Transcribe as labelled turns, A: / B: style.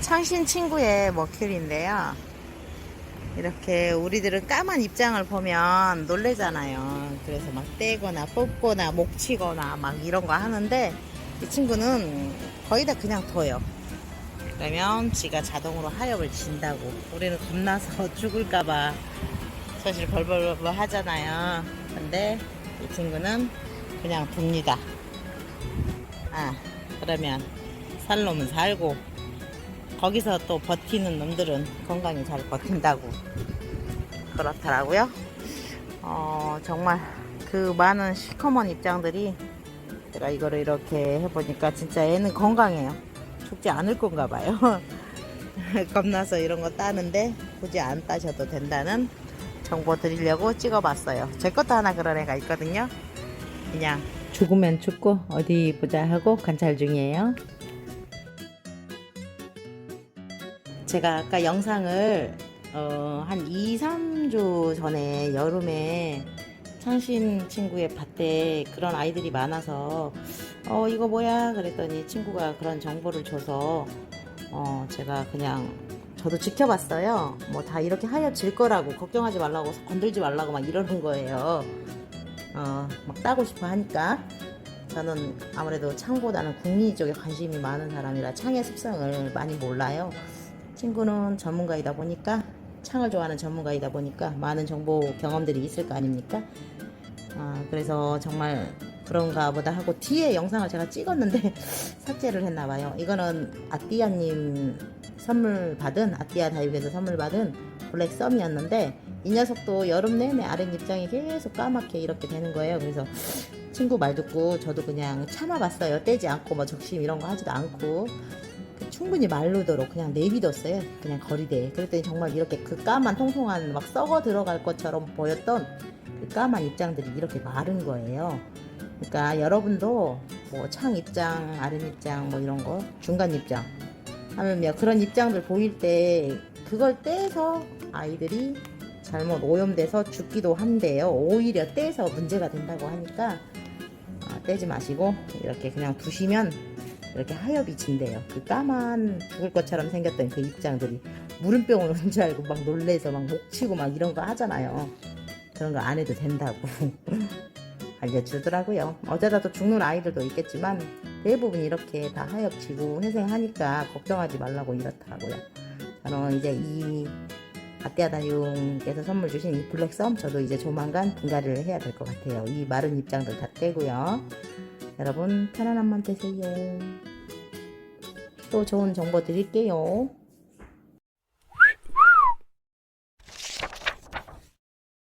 A: 창신 친구의 머큐리인데요. 이렇게 우리들은 까만 입장을 보면 놀래잖아요. 그래서 막 떼거나 뽑거나 목 치거나 막 이런 거 하는데 이 친구는 거의 다 그냥 둬요. 그러면 지가 자동으로 하엽을 진다고. 우리는 겁나서 죽을까봐 사실 벌벌벌 하잖아요. 근데 이 친구는 그냥 둡니다. 아, 그러면 살 놈은 살고 거기서 또 버티는 놈들은 건강히 잘 버틴다고 그렇더라고요. 어, 정말 그 많은 시커먼 입장들이 제가 이거를 이렇게 해보니까 진짜 애는 건강해요. 죽지 않을 건가 봐요. 겁나서 이런 거 따는데 굳이 안 따셔도 된다는 정보 드리려고 찍어봤어요. 제 것도 하나 그런 애가 있거든요. 그냥 죽으면 죽고 어디 보자 하고 관찰 중이에요. 제가 아까 영상을 어, 한 2, 3주 전에 여름에 창신 친구의 밭에 그런 아이들이 많아서 어 이거 뭐야? 그랬더니 친구가 그런 정보를 줘서 어 제가 그냥 저도 지켜봤어요. 뭐 다 이렇게 하얗질 거라고 걱정하지 말라고 건들지 말라고 막 이러는 거예요. 어 막 따고 싶어 하니까. 저는 아무래도 창보다는 국리 쪽에 관심이 많은 사람이라 창의 습성을 많이 몰라요 친구는 전문가이다 보니까 창을 좋아하는 전문가이다 보니까 많은 정보 경험들이 있을 거 아닙니까? 아, 그래서 정말 그런가 보다 하고 뒤에 영상을 제가 찍었는데 삭제를 했나 봐요. 이거는 아띠아님 선물 받은 아띠아 다육에서 선물 받은 블랙 썸이었는데 이 녀석도 여름 내내 아랫 입장이 계속 까맣게 이렇게 되는 거예요. 그래서 친구 말 듣고 저도 그냥 참아봤어요. 떼지 않고 뭐 적심 이런 거 하지도 않고 충분히 말르도록 그냥 내비뒀어요. 그냥 거리대에. 그랬더니 정말 이렇게 그 까만 통통한 막 썩어 들어갈 것처럼 보였던 그 까만 입장들이 이렇게 마른 거예요. 그러니까 여러분도 뭐 창 입장, 아름 입장 뭐 이런 거 중간 입장 하면요 그런 입장들 보일 때 그걸 떼서 아이들이 잘못 오염돼서 죽기도 한대요. 오히려 떼서 문제가 된다고 하니까 아, 떼지 마시고 이렇게 그냥 두시면 이렇게 하엽이 진대요. 그 까만 죽을 것처럼 생겼던 그 입장들이 물음병을 온 줄 알고 막 놀래서 막 목치고 막 이런 거 하잖아요. 그런 거 안 해도 된다고 알려주더라고요. 어쩌다도 죽는 아이들도 있겠지만 대부분 이렇게 다 하엽지고 회생하니까 걱정하지 말라고 이렇더라고요. 저는 이제 이 아띠아다용께서 선물 주신 이 블랙썸 저도 이제 조만간 분갈이를 해야 될 것 같아요. 이 마른 입장들 다 떼고요. 여러분 편안한 밤 되세요. 또 좋은 정보 드릴게요.